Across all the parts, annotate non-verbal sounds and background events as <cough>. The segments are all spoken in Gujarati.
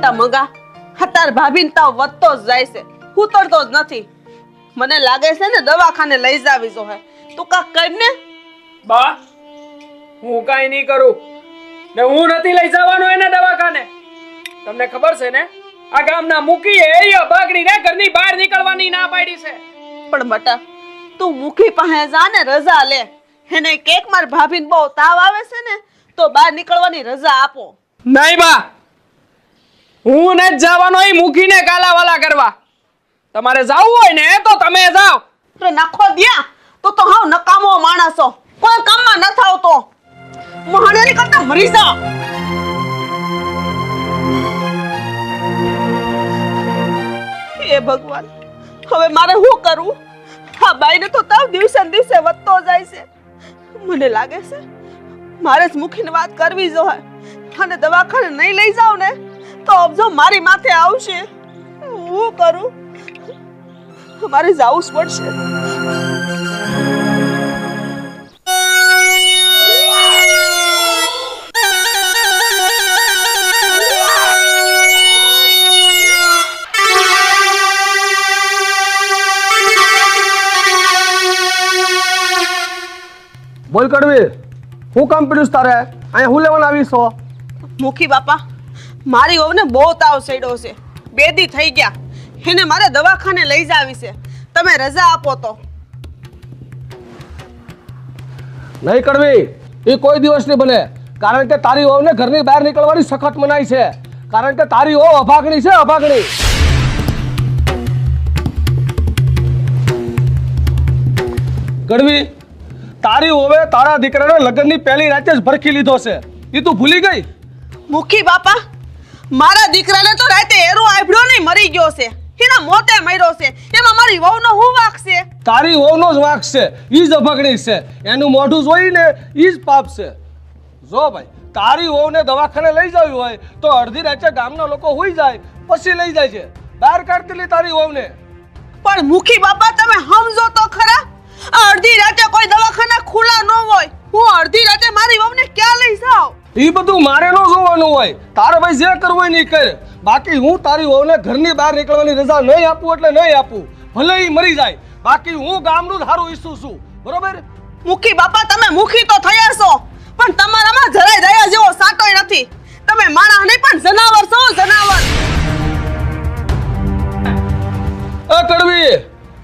બટા મગા. હતાર ભાભીને તાવ વધતો જ જાય છે. ઉતરતો જ નથી. મને લાગે છે ને દવાખાને લઈ જાવી જો હે. તું કાક કર ને? બા હું કાઈ નહીં કરું. ને હું નથી લઈ જવાનો એને દવાખાને. તમને ખબર છે ને? આ ગામના મૂકી એ બાગડી ને ઘરની બહાર નીકળવાની ના પાડી છે. પણ બટા તું મુખી પાસે જા ને રજા લે. એને કેક માર ભાભીને બહુ તાવ આવે છે ને તો બહાર નીકળવાની રજા આપો. નહીં બા હું ને જવાનો એ મૂકીને કાલાવાલા કરવા. તમારે જાવું હોય ને, તો તમે જાઓ. નખો દ્યા. તું તો હાવ નકામો માણસો. કોઈ કામમાં ન થાવ તો. મહાણેલી કરતા મરી જાઓ. હે ભગવાન, હવે મારે શું કરવું હા બાઈને તો તાવ દિવસે દિવસે વધતો જાય છે. મને લાગે છે, મારે જ મુખીને વાત કરવી જોઈએ અને દવાખાને નહીં લઈ જાવ ને તો અબજો મારી માથે આવશે. હું કરું? મારે જવું જ પડશે. બોલ કડવી હું કામ પીડ્યું તારે? અહીંયા હું લેવાના આવીશ મુખી બાપા. મારી ઓવને બહુ તાવ સડ્યો છે. બે દી થઈ ગયા. એને મારે દવાખાને લઈ જાવી છે. તમે રજા આપો તો. નહીં કડવી. એ કોઈ દિવસ નહીં બને. કારણ કે તારી ઓને ઘરની બહાર નીકળવાની સખત મનાઈ છે. કારણ કે તારી ઓ અભાગણી છે અભાગણી. કડવી તારી ઓવે તારા દીકરાને લગ્નની પહેલી રાતે જ ભરખી લીધો છે. એ તું ભૂલી ગઈ? મુખી બાપા. મારા દીકરાને તો રાતે એરો આઈબ્રો નહીં મરી ગયો છે. એના મોતે મર્યો છે. એમાં મારી વહુનો હું વાક છે? તારી વહુનો જ વાક છે. ઈ જ અભગણી છે. એનું મોઢું જોઈને ઈ જ પાપ છે. જો ભાઈ તારી વહુને દવાખાને લઈ જવી હોય તો અડધી રાતે ગામના લોકો હોઈ જાય પછી લઈ જાય છે. બહાર કાઢતી લે તારી વહુને. પણ મુખી બાપા તમે સમજો તો ખરા. અડધી રાતે કોઈ દવાખાના ખુલ્લા ન હોય. હું અડધી રાતે મારી વહુને ક્યાં લઈ જાઉં? એ બધું મારે ન જોવાનું હોય. તારે ભાઈ જે કરવું હોય નહીં કર. બાકી હું તારી વહુને ઘરની બહાર નીકળવાની રજા નહીં આપું એટલે નહીં આપું. ભલે એ મરી જાય. બાકી હું ગામનું સારું ઈચ્છું છું. બરોબર? મુખી બાપા તમે મુખી તો થયા છો. પણ તમારામાં જરાય દયા જેવો સાટોય નથી. તમે માણસ નહીં પણ જનાવર છો જનાવર. એ કડવી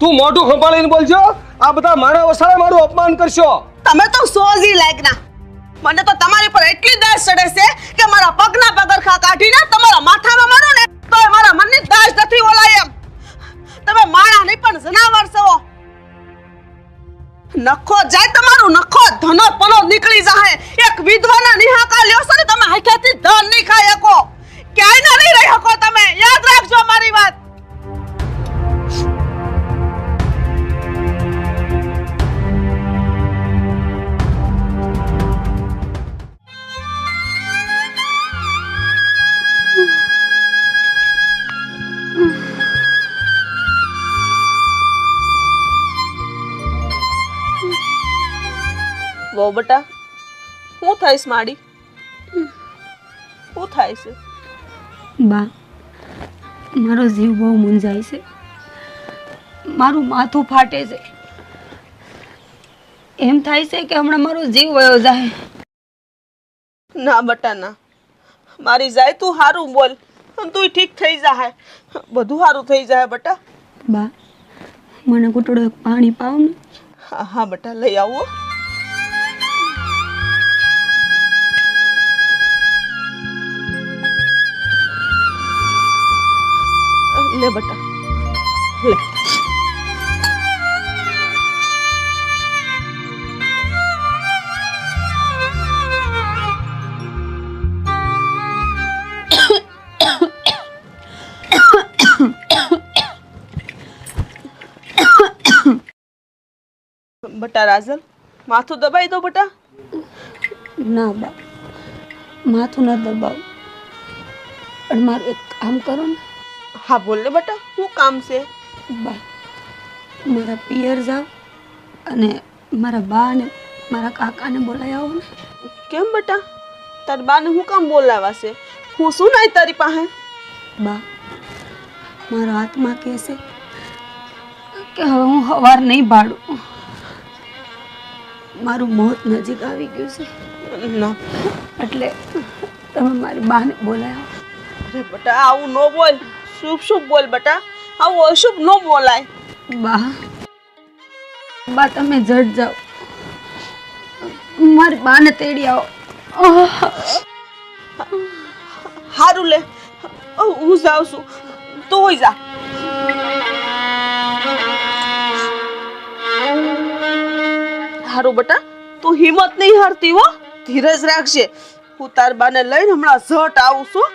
તું મોઢું ખંભાળીને બોલજો. આ બધા માણા વસાળે મારું અપમાન કરશો. તમે તો સોજી લાયકના. મને તો તમારી પર એટલી દાસ ચડે છે કે મારા પગના પગરખા કાઢીને તમારા માથામાં મારો ને તો મારા મનની દાસ નથી ઓલાય એમ. તમે માણા નહીં પણ જનાવર છો. નખો જાય તમારું, નખો ધનો પનો નીકળી જાય એક વિધવાના નિહાકા લ્યો છો ને તમે હાથેથી ધન નહીં ખાઈ શકો. ક્યાંય ના નહીં રહી શકો તમે. યાદ રાખજો મારી વાત. બટા? હું થઈશ માડી? શું થાય છે બા મારો જીવ બહુ મૂંઝાય છે. મારું માથું ફાટે છે. એમ થાય છે કે હમણાં મારો જીવ વયો જાય. ના બટા ના. મારી જાય તું સારું બોલ. તું ઠીક થઈ જાય બધું સારું થઈ જાય બટા. બા મને ઘૂંટડો પાણી પાવ ને હા હા બટા લઈ આવો. લે બટા. લે. બટા રાજલ, માથું દબાઈ દો બટા. ના બા. માથું ના દબાવ. પણ મારું એક કામ કરો ને. હા બોલ ને બટા શું કામ છે? બા મારા પિયર જાવ અને મારા બા ને મારા કાકાને બોલાવી આવો ને. કેમ બટા? તાર બાને હું કામ બોલાવા છે? હું શું નહીં તારી પાસે? બા મારો આત્મા કહેશે કે હવે હું હવાર નહીં ભાડું. મારું મોત નજીક આવી ગયું છે. ના. એટલે તમે મારી બાને બોલાવ્યા અરે બટા આવું ન બોલ. શુભ શુભ બોલ બટા. આવું અશુભ ન બોલાય. બા બા તમે જડ જાઓ. મારી બાને તેડી આવો! હારું લે. હું જાઉં છું. તું જા. હારું બટા તું હિંમત નહીં હારતી હો. ધીરજ રાખજે. હું તાર બાને લઈને હમણાં ઝટ આવું છું.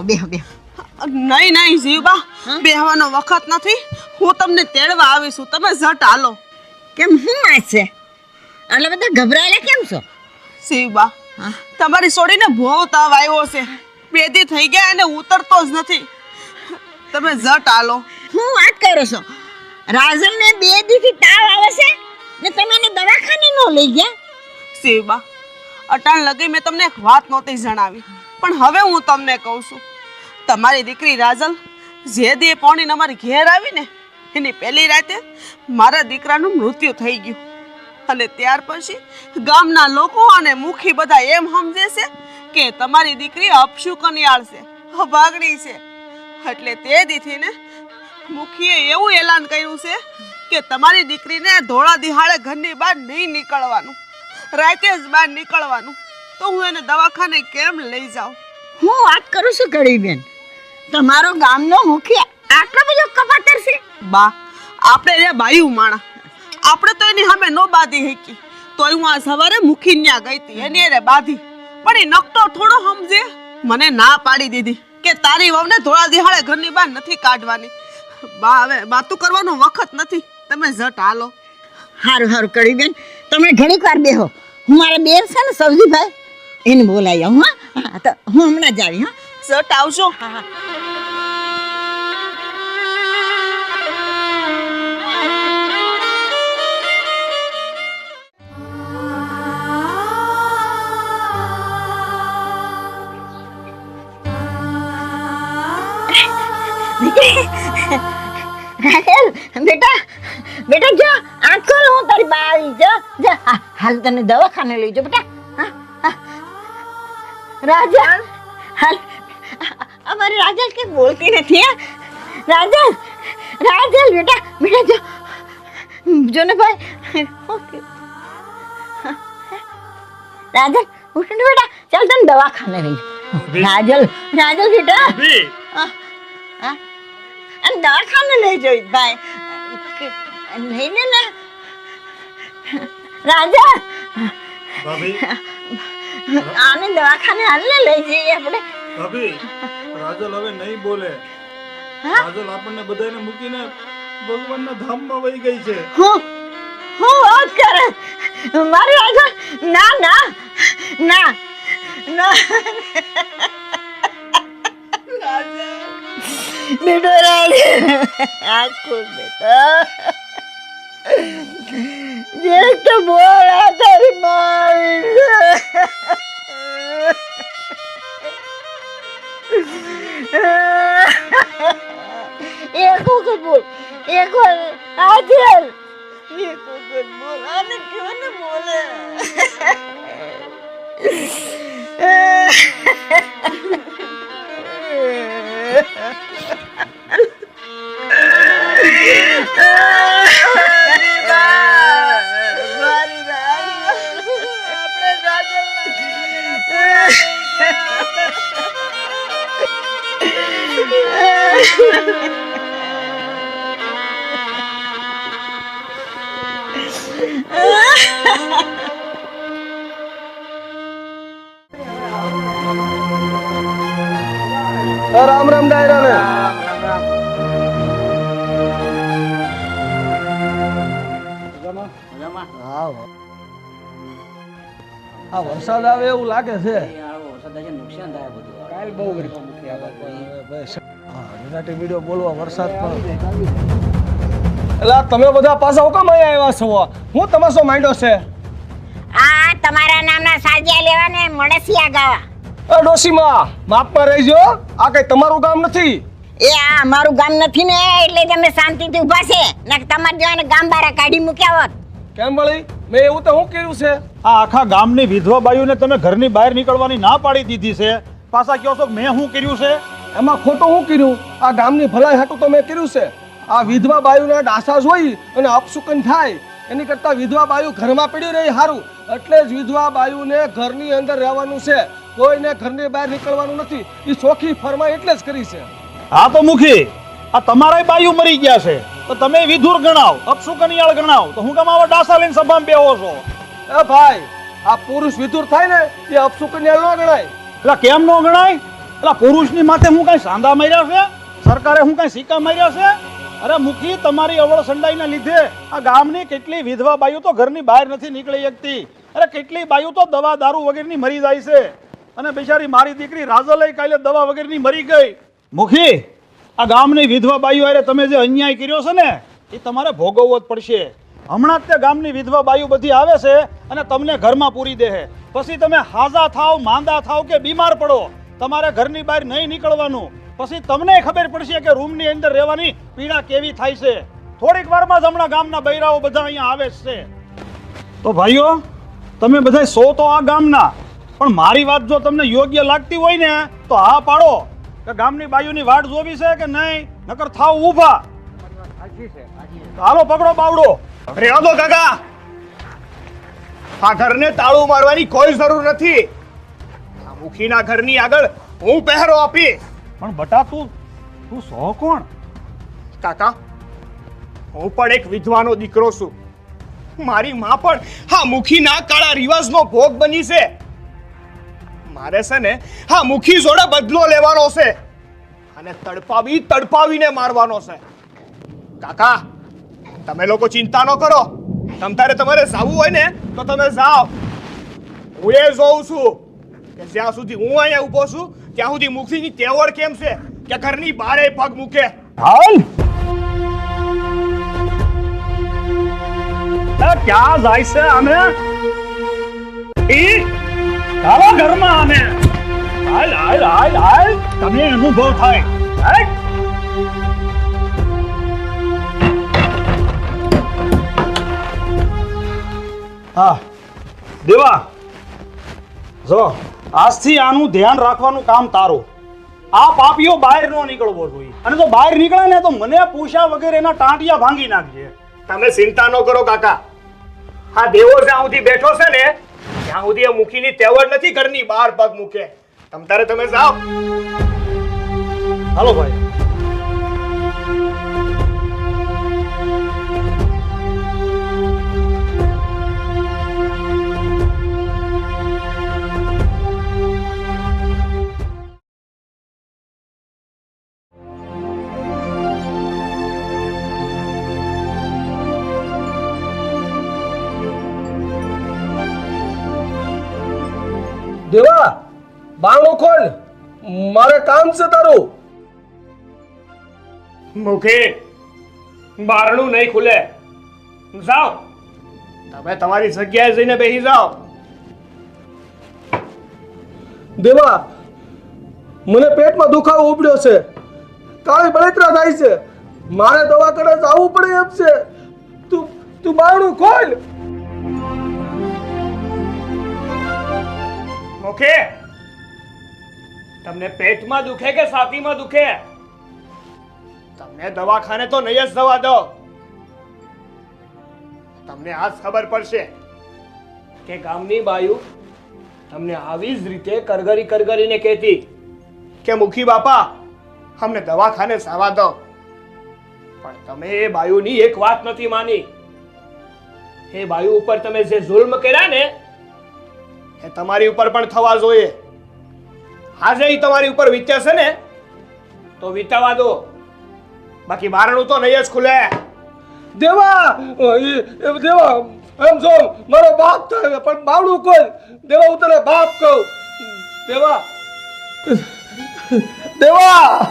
આવો બેહો બેહો. નહીં નહીં જીવબા બેહવાનો વખત નથી. હું તમને તેડવા આવીશું તમે ઝટ હાલો. કેમ શું વાત છે? આટલા બધા ગભરાયેલા કેમ છો? શિવબા? તમારી છોડીને બહુ તાવ આવ્યો છે. બેદી થઈ ગયા અને ઉતરતો જ નથી. તમે ઝટ હાલો. હું વાત કરો છો? રાજલને બે દીથી તાવ આવે છે? ને તમે એને દવાખાને ન લઈ ગયા? શિવબા અટાણ લગી મેં તમને એક વાત નહોતી જણાવી. પણ હવે હું તમને કહું છું. તમારી દીકરી રાજલ જે દે પોણીને અમારી ઘેર આવીને એની પહેલી રાતે મારા દીકરાનું મૃત્યુ થઈ ગયું. અને ત્યાર પછી ગામના લોકો અને મુખી બધા એમ સમજે છે કે તમારી દીકરી અપશુ કનિયાળ છે, અભાગણી છે. એટલે તે દીથીને મુખીએ એવું એલાન કર્યું છે કે તમારી દીકરીને ધોળા દિહાળે ઘરની બહાર નહીં નીકળવાનું, રાતે જ બહાર નીકળવાનું. તો હું એને દવાખાને કેમ લઈ જાઉં? હું વાત કરું છું કળી બેન તમારો ગામનો મુખી આટલો બધો કપાતર છે? બા આપણે રે ભાઈ માણા. આપણે તો એની સામે નો બાંધી શકી. તોય હું આ સવારે મુખી ન્યા ગઈ હતી. એની રે બાંધી. પણ એ નકટો થોડો સમજે. મને ના પાડી દીધી કે તારી વહુને ધોળા દિહાળે ઘરની બહાર નથી કાઢવાની. બા હવે વાતું કરવાનો વખત નથી. તમે ઝટ હાલો. હારું સારું કરી બેન તમે ઘણી વાર બેહો. હું મારા બેન છે ને સવજીભાઈ. એને બોલાવી આવું હા. હા તો હું હમણાં જ આવી હા. ઝટ આવજો. રાહેલ બેટા બેટા જો આંખ ખોલ હું તારી બા આવી જો. જો હાલ તને દવાખાને લઈ જો બેટા. હા. હાલ અમારી રાજલ કે બોલતી નથી રાજલ રાજલ બેટા બેટા જો ને ભાઈ ઓકે. રાજલ ઉઠ બેટા ચાલ તને દવાખાને લઈ. રાજલ રાજલ બેટા. અને દવાખાને લઈ જઈ ભાઈ. લઈને ને. રાજા આને દવાખાને હાલને લઈ જઈએ આપણે. ભાભી રાજલ હવે નહીં બોલે? રાજલ આપણને બધાને મૂકીને ભગવાનના ધામમાં વહી ગઈ છે હું હું વાત કરે મારી રાજલ ના ના ના ના બેટો રાજ આખો બેટો જે તો બોલ આ તારી મારી એક વખત બોલ એક વાર આજલ એક વખત બોલ આને ક્यों ને બોલે? મારી <laughs> રામ રામ ડાયરા ને. આ વરસાદ આવે એવું લાગે છે. કાલ બહુ ગરમી. મૂકી આ ગુજરાતી વીડિયો બોલવા વરસાદ પણ. એટલે તમે બધા પાછા હું કામ અહીંયા આવ્યા છો? હું તમાશો માંડ્યો છે? આ તમારા નામના સાજિયા લેવાને મળસિયા ગાવા. એ ડોશીમાં માપમાં રહેજો. આ કઈ તમારું ગામ નથી? એ આ અમારું ગામ નથી ને એટલે તમે અમે શાંતિથી ઊભા છે. નક તમારે જોને ગામ બારા કાઢી મૂક્યા હોત. કેમ વળી? મેં એવું તો શું કર્યું છે? આ આખા ગામની વિધવા બાયુને તમે ઘરની બહાર નીકળવાની ના પાડી દીધી છે. પાછા કહો છો કે મેં શું કર્યું છે? એમાં ખોટું શું કર્યું? આ ગામની ભલાઈ હાટું તો મેં કર્યું છે. આ વિધવા બાયુના ડાસા જોઈ અને અપશુકન થાય. એની કરતાં વિધવા બાયુ ઘરમાં પડી રહી સારું એટલે જ વિધવા બાયુને ઘરની અંદર રહેવાનું છે. કોઈને ઘરની બહાર નીકળવાનું નથી. એ ચોખી ફરમાઈ એટલે જ કરી છે. હા તો મુખી આ તમારાય બાયુ મરી ગયા છે. તો તમે વિધુર ગણાવ અપશુકનિયાળ ગણાવ. તો હું કેમ આવા ડાસા લઈને સભામાં બેહો છો? એ ભાઈ આ પુરુષ વિધુર થાય ને એ અપશુકનિયાળ ન ગણાય. એટલે કેમ ન ગણાય? એટલે પુરુષની માથે હું કાંઈ સાંધા માર્યા છે? સરકારે હું કાંઈ સિક્કા માર્યા છે? અરે મુખી, તમારી અવળ સંડાઈના લીધે આ ગામની કેટલી વિધવા બાયુ તો ઘરની બહાર નથી નીકળી શકતી. અરે કેટલી બાયુ તો દવા, દારૂ વગેરેની મરી જાય છે. અને બિચારી મારી દીકરી રાજલય કાલે દવા વગેરેની મરી ગઈ. મુખી, આ ગામની વિધવા બાયુ અરે તમે જે અન્યાય કર્યો છે ને, એ તમારે ભોગવવો જ પડશે. હમણાં જ તે ગામની વિધવા બાયુ બધી આવે છે અને તમને ઘરમાં પૂરી દે પછી તમે હાજા થાવ, માંદા થાવ કે બીમાર પડો. તમારે ઘરની બહાર નહીં નીકળવાનું. પછી તમને ખબર પડશે કે રૂમની અંદર રહેવાની પીડા કેવી થાય છે. થોડીક વારમાં જ હમણાં ગામના બૈરાઓ બધા અહીંયા આવે છે. તો ભાઈઓ, તમે બધા સો તો આ ગામના. પણ મારી વાત જો તમને યોગ્ય લાગતી હોય ને, તો હા પાડો કે ગામની બાયુની વાટ જોવી છે કે નહીં, નકર થાવ ઊભા. હાલો પકડો બાવડો. રેવા દો કાકા. આ ઘરને તાળું મારવાની કોઈ જરૂર નથી. આ મુખીના ઘરની આગળ હું પહેરો આપી. પણ બટા તું તું સો કોણ? કાકા હું પણ એક વિધવાનો દીકરો છું. મારી માં પણ હા મુખીના કાળા રિવાજનો ભોગ બની છે. મારે છે ને હા મુખી જોડે બદલો લેવાનો છે અને તડપાવી તડપાવીને મારવાનો છે. કાકા તમે લોકો ચિંતા ન કરો. તમ તારે તમારે જાવું હોય ને તો તમે જાઓ. હું એ જોઉં છું. કે જ્યાં સુધી હું અહીંયા ઊભો છું, ત્યાં સુધી મુખીની તેવડ કેમ છે? કે ઘરની બારે પગ મૂકે. હાલ? ક્યાં જાય છે અમે ઈ? ચાલો ઘરમાં અમે હાલ હાલ હાલ હાલ. તમને અનુભવ થાય. હાલ. હા. દેવા. જો. આજથી આનું ધ્યાન રાખવાનું કામ તારું. આ પાપીઓ બહાર ન નીકળવો જોઈએ. અને જો બહાર નીકળે ને તો મને પૂછ્યા વગેરે એના ટાંટિયા ભાંગી નાખજે. તમે ચિંતા ન કરો કાકા. હા દેવો જ્યાં સુધી બેઠો છે ને ત્યાં સુધી એ મુખીની તેવડ નથી ઘરની બહાર પગ મૂકે. તમ તારે તમે જાઓ. હાલો ભાઈ. મારે કામ છે તારું. મુખી બારણું નહીં ખુલે. જાઓ. તમે તમારી જગ્યાએ જઈને બેસી જાઓ. દેવા મને પેટમાં દુખાવો ઉપડ્યો છે. કાળી બળતરા થાય છે. મારે દવા કરે આવવું પડે એમ છે. તું તું બારણું ખોલ. મુખી તમને પેટમાં દુખે કે છાતીમાં દુખે? તમને દવાખાને તો નહીં જ જવા દો. તમને આજ ખબર પડશે કે ગામની બાયુ તમને આવી જ રીતે કરગરી કરગરીને કહેતી કે, મુખી બાપા, અમને દવાખાને સાવા દો. પણ તમે એ બાયુની એક વાત નથી માની. એ બાયુ ઉપર તમે જે જુલ્મ કર્યા ને, એ તમારી ઉપર પણ થવા જોઈએ. આજે તમારી ઉપર વીત્યા છે ને તો વિતાવા દો. બાકી બારણું તો નહીં જ ખુલે. દેવા દેવા એમ જો મારો બાપ થાય પણ બાવડું કોઈ? દેવા હું તને બાપ કહું. દેવા. દેવા.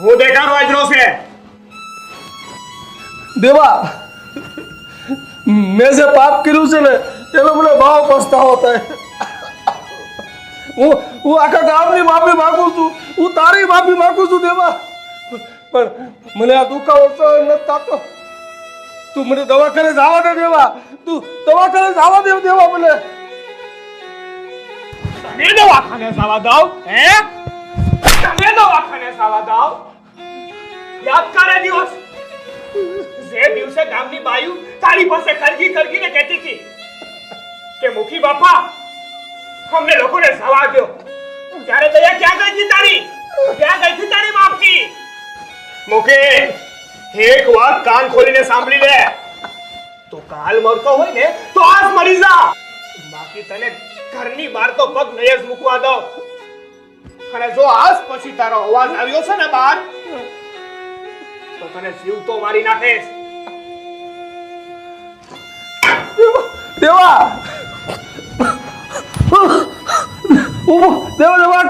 હું દેખાડો આજરો છે. દેવા. મેં જે પાપ કર્યું છે ને એનો મને ભાવ પસ્તાવો થાય હું હું આખા ગામની માફી માગું છું હું તારી માફી માગું છું દેવા પણ મને આ દુખાવો નથી થતો તું મને દવાખાને જવા દે દેવા તું દવાખાને જવા દે દેવા મને તને દવાખાને જવા દઉં હે તને દવાખાને જવા દઉં યાદ કરે દિવસ જે દિવસે ગામની બાયુ તારી પાસે કરગી કરગીને કહેતી હતી કે, મુખી બાપા, અમને લોકોને સવા દો ત્યારે દયા ક્યાં ગઈ તારી? ક્યાં ગઈ હતી તારી માફી? મુખી, એક વાત કાન ખોલીને સાંભળી લે. તો કાલ મરતો હોય ને, તો આજ મરી જા. બાકી તને ઘરની બહાર તો પગ નહીં જ મૂકવા દો અને જો આજ પછી તારો અવાજ આવ્યો છે ને બહાર તો તને જીવતો મારી નાખીશ. દેવા દેવા. દેવા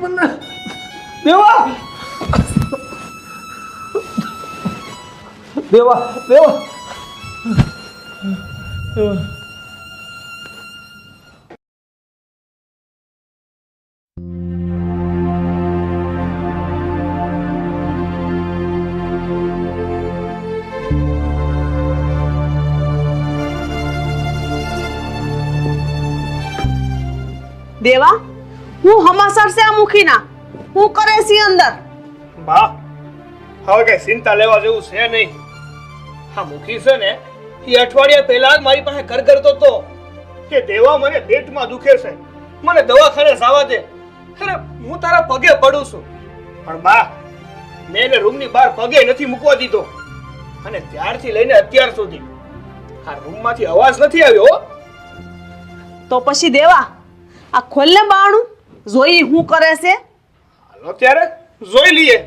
મને દેવા દેવા. દેવા દેવા. દેવા હું હમાસર છે આ મુખીના. હું કરે છે અંદર? બા હવે કઈ ચિંતા લેવા જેવું છે નહીં. હા મુખી છે ને એ અઠવાડિયા પહેલા જ મારી પાસે ઘર કરતો તો. કે દેવા મને પેટમાં દુખે છે. મને દવાખાને જવા દે. અરે હું તારા પગે પડું છું. પણ બા મેં એને રૂમની બહાર પગે નથી મૂકવા દીધો. અને ત્યારથી લઈને અત્યાર સુધી. આ રૂમમાંથી અવાજ નથી આવ્યો તો પછી દેવા આ ખોલને બાણું? જોઈ હું કરે છે? હાલો ત્યારે જોઈ લઈએ.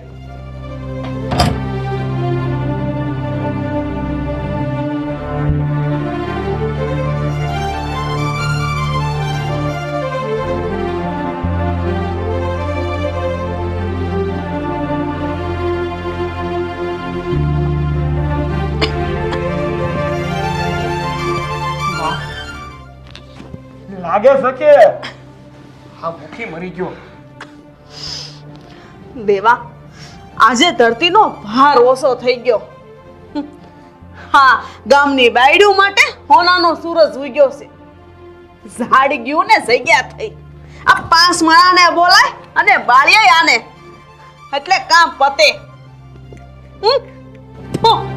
લાગે છે કે હા, ભૂખી મરી ગયો. દેવા, આજે ધરતીનો ભાર ઓછો થઈ ગયો. હા, ગામની બાયડું માટે હોનાનો સૂરજ ઉગ્યો છે. ઝાડ ગયું ને જગ્યા થઈ. આ પાંચ માળાને બોલાય અને બાળીએ આને એટલે કામ પતે. હમ.